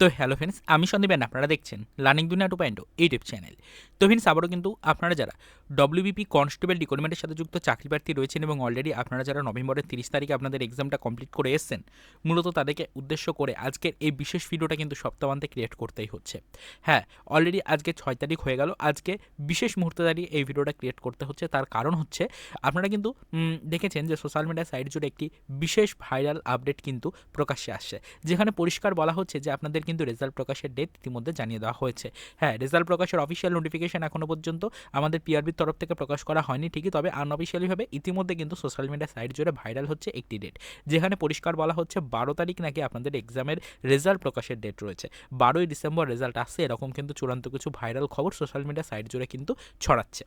তো hello friends, আমি সন্দীপেন আপনারা দেখছেন learning Duniya two point YouTube channel. তো ফ্রেন্ডস, আবারও কিন্তু আপনারা যারা ডব্লিউবিপি কনস্টেবল রিক্রুটমেন্টের সাথে যুক্ত চাকরি প্রার্থী রয়েছেন এবং অলরেডি আপনারা যারা নভেম্বরের তিরিশ তারিখে আপনাদের এক্সামটা কমপ্লিট করে এসেছেন, মূলত তাদেরকে উদ্দেশ্য করে আজকের এই বিশেষ ভিডিওটা কিন্তু সপ্তাহান্তে ক্রিয়েট করতেই হচ্ছে। হ্যাঁ অলরেডি আজকে ছয় তারিখ হয়ে গেল, আজকে বিশেষ মুহূর্তে দাঁড়িয়ে এই ভিডিওটা ক্রিয়েট করতে হচ্ছে। তার কারণ হচ্ছে, আপনারা কিন্তু দেখেছেন যে সোশ্যাল মিডিয়া সাইট জুড়ে একটি বিশেষ ভাইরাল আপডেট কিন্তু প্রকাশ্যে আসছে, যেখানে পরিষ্কার বলা হচ্ছে যে আপনাদের কিন্তু রেজাল্ট প্রকাশের ডেট ইতিমধ্যে জানিয়ে দেওয়া হয়েছে। হ্যাঁ রেজাল্ট প্রকাশের অফিসিয়াল নোটিফিকেশন এখনও পর্যন্ত আমাদের পিআরবির তরফ থেকে প্রকাশ করা হয়নি ঠিকই, তবে আনঅফিসিয়ালিভাবে ইতিমধ্যে কিন্তু সোশ্যাল মিডিয়া সাইট জুড়ে ভাইরাল হচ্ছে একটি ডেট যেখানে পরিষ্কার বলা হচ্ছে বারো তারিখ নাকি আপনাদের এক্সামের রেজাল্ট প্রকাশের ডেট রয়েছে। বারোই ডিসেম্বর রেজাল্ট আসছে, এরকম কিন্তু চূড়ান্ত কিছু ভাইরাল খবর সোশ্যাল মিডিয়া সাইট জুড়ে কিন্তু ছড়াচ্ছে।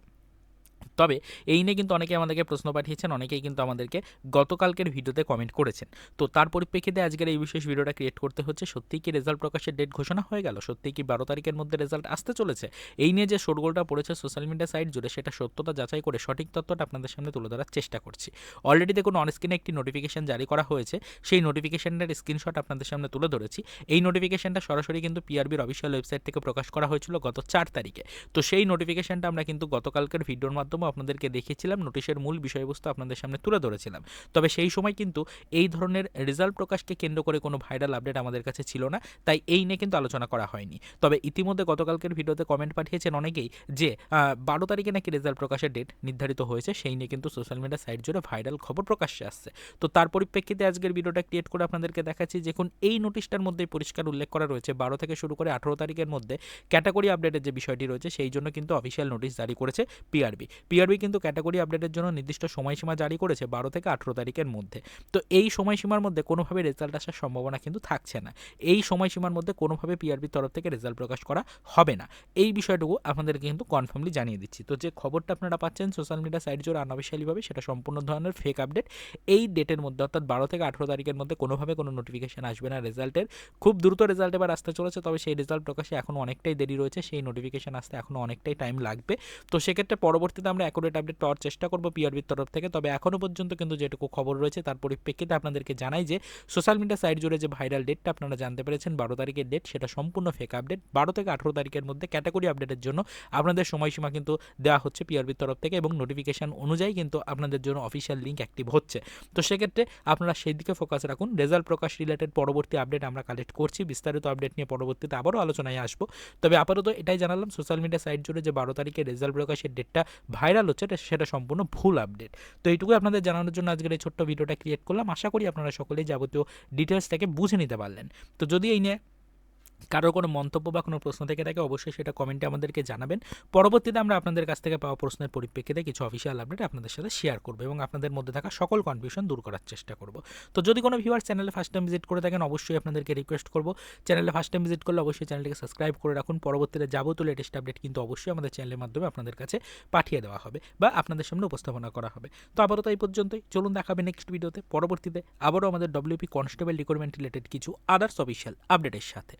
তবে এই নিয়ে কিন্তু অনেকে আমাদেরকে প্রশ্ন পাঠিয়েছেন, অনেকেই কিন্তু আমাদেরকে গতকালকের ভিডিওতে কমেন্ট করেছেন। তো তার পরিপ্রেক্ষিতে আজকের এই বিশেষ ভিডিওটা ক্রিয়েট করতে হচ্ছে, সত্যিই কি রেজাল্ট প্রকাশের ডেট ঘোষণা হয়ে গেল? সত্যিই কি বারো তারিখের মধ্যে রেজাল্ট আসতে চলেছে? এই নিয়ে যে শোরগোলটা পড়েছে সোশ্যাল মিডিয়া সাইট জুড়ে, সেটা সত্যতা যাচাই করে সঠিক তথ্যটা আপনাদের সামনে তুলে ধরার চেষ্টা করছি। অলরেডি দেখুন অনস্ক্রিনে একটি নোটিফিকেশন জারি করা হয়েছে। সেই নোটিফিকেশনের স্ক্রিনশট আপনাদের সামনে তুলে ধরেছি। এই নোটিফিকেশনটা সরাসরি কিন্তু পিআরবির অফিসিয়াল ওয়েবসাইট থেকে প্রকাশ করা হয়েছিল গত চার তারিখে। তো সেই নোটিফিকেশনটা আমরা কিন্তু গতকালকের ভিডিওর মাধ্যমে আপনাদেরকে দেখিয়েছিলাম, নোটিশের মূল বিষয়বস্তু আপনাদের সামনে তুলে ধরেছিলাম। তবে সেই সময় কিন্তু এই ধরনের রেজাল্ট প্রকাশকে কেন্দ্র করে কোনো ভাইরাল আপডেট আমাদের কাছে ছিল না, তাই এই নিয়ে কিন্তু আলোচনা করা হয়নি। তবে ইতিমধ্যে গতকালকের ভিডিওতে কমেন্ট পাঠিয়েছেন অনেকেই যে বারো তারিখে নাকি রেজাল্ট প্রকাশের ডেট নির্ধারিত হয়েছে, সেই নিয়ে কিন্তু সোশ্যাল মিডিয়া সাইট জুড়ে ভাইরাল খবর প্রকাশ্যে আসছে। তো তার পরিপ্রেক্ষিতে আজকের ভিডিওটা ক্রিয়েট করে আপনাদেরকে দেখাচ্ছি যে, এখন এই নোটিশটার মধ্যে পরিষ্কার উল্লেখ করা রয়েছে, বারো থেকে শুরু করে আঠেরো তারিখের মধ্যে ক্যাটাগরি আপডেটের যে বিষয়টি রয়েছে, সেই জন্য কিন্তু অফিসিয়াল নোটিশ জারি করেছে পিআরবি। পিআরবি কিন্তু ক্যাটাগরি আপডেটের জন্য নির্দিষ্ট সময়সীমা জারি করেছে বারো থেকে আঠেরো তারিখের মধ্যে। তো এই সময়সীমার মধ্যে কোনোভাবে রেজাল্ট আসার সম্ভাবনা কিন্তু থাকছে না। এই সময়সীমার মধ্যে কোনোভাবে পিআরবির তরফ থেকে রেজাল্ট প্রকাশ করা হবে না। এই বিষয়টুকু আপনাদেরকে কিন্তু কনফার্মলি জানিয়ে দিচ্ছি। তো যে খবরটা আপনারা পাচ্ছেন সোশ্যাল মিডিয়া সাইট জোর আনঅফিসিয়ালিভাবে সেটা সম্পূর্ণ ধরনের ফেক আপডেট এই ডেটের মধ্যে অর্থাৎ বারো থেকে আঠেরো তারিখের মধ্যে কোনোভাবে কোনো নোটিফিকেশন আসবে না রেজাল্টের। খুব দ্রুত রেজাল্ট এবার আসতে চলেছে, তবে সেই রেজাল্ট প্রকাশে এখন অনেকটাই দেরি রয়েছে। সেই নোটিফিকেশন আসতে এখনও অনেকটাই টাইম লাগবে। তো সেক্ষেত্রে পরবর্তীতে আমরা অ্যাকুরেট আপডেট পাওয়ার চেষ্টা করব পিআরবির তরফ থেকে। তবে এখনও পর্যন্ত কিন্তু যেটুকু খবর রয়েছে, তার পরিপ্রেক্ষিতে আপনাদেরকে জানাই যে সোশ্যাল মিডিয়া সাইট জুড়ে যে ভাইরাল ডেটটা আপনারা জানতে পেরেছেন, বারো তারিখের ডেট সেটা সম্পূর্ণ ফেক আপডেট বারো থেকে আঠেরো তারিখের মধ্যে ক্যাটাগরি আপডেটের জন্য আপনাদের সময়সীমা কিন্তু দেওয়া হচ্ছে পিআরবির তরফ থেকে এবং নোটিফিকেশান অনুযায়ী কিন্তু আপনাদের জন্য অফিসিয়াল লিঙ্ক অ্যাক্টিভ হচ্ছে। তো সেক্ষেত্রে আপনারা সেই দিকে ফোকাস রাখুন। রেজাল্ট প্রকাশ রিলেটেড পরবর্তী আপডেট আমরা কালেক্ট করছি। বিস্তারিত আপডেট নিয়ে পরবর্তীতে আবারও আলোচনায় আসব। তবে আপাতত এটাই জানালাম সোশ্যাল মিডিয়া সাইট জুড়ে যে বারো তারিখে রেজাল্ট প্রকাশের ডেটটা ভাইরাল হচ্ছে, এটা- সেটা সম্পূর্ণ ভুল আপডেট তো এইটুকু আপনাদের জানানোর জন্য আজকের এই ছোট্ট ভিডিওটা ক্রিয়েট করলাম। আশা করি আপনারা সকলেই যাবতীয় ডিটেলসটাকে বুঝে নিতে পারলেন। তো যদি এই নিয়ে কারোর কোনো মন্তব্য বা কোনো প্রশ্ন থেকে থাকে, অবশ্যই সেটা কমেন্টে আমাদেরকে জানাবেন। পরবর্তীতে আমরা আপনাদের কাছ থেকে পাওয়া প্রশ্নের পরিপ্রেক্ষিতে কিছু অফিসিয়াল আপডেট আপনাদের সাথে শেয়ার করব এবং আপনাদের মধ্যে থাকা সকল কনফিউশন দূর করার চেষ্টা করব। তো যদি কোনো ভিউয়ার চ্যানেলে ফার্স্ট টাইম ভিজিট করে থাকেন, অবশ্যই আপনাদেরকে রিকোয়েস্ট করব। চ্যানেলে ফার্স্ট টাইম ভিজিট করলে অবশ্যই চ্যানেলটিকে সাবস্ক্রাইব করে রাখুন। পরবর্তীতে যাবতীয় লেটেস্ট আপডেট কিন্তু অবশ্যই আমাদের চ্যানেলের মাধ্যমে আপনাদের কাছে পাঠিয়ে দেওয়া হবে বা আপনাদের সামনে উপস্থাপনা করা হবে। তো আপাতত এই পর্যন্তই। চলুন দেখাবে নেক্সট ভিডিওতে পরবর্তীতে আবারও আমাদের ডব্লিউপি কনস্টেবল রিক্রুটমেন্ট রিলেটেড কিছু আদার্স অফিসিয়াল আপডেটের সাথে।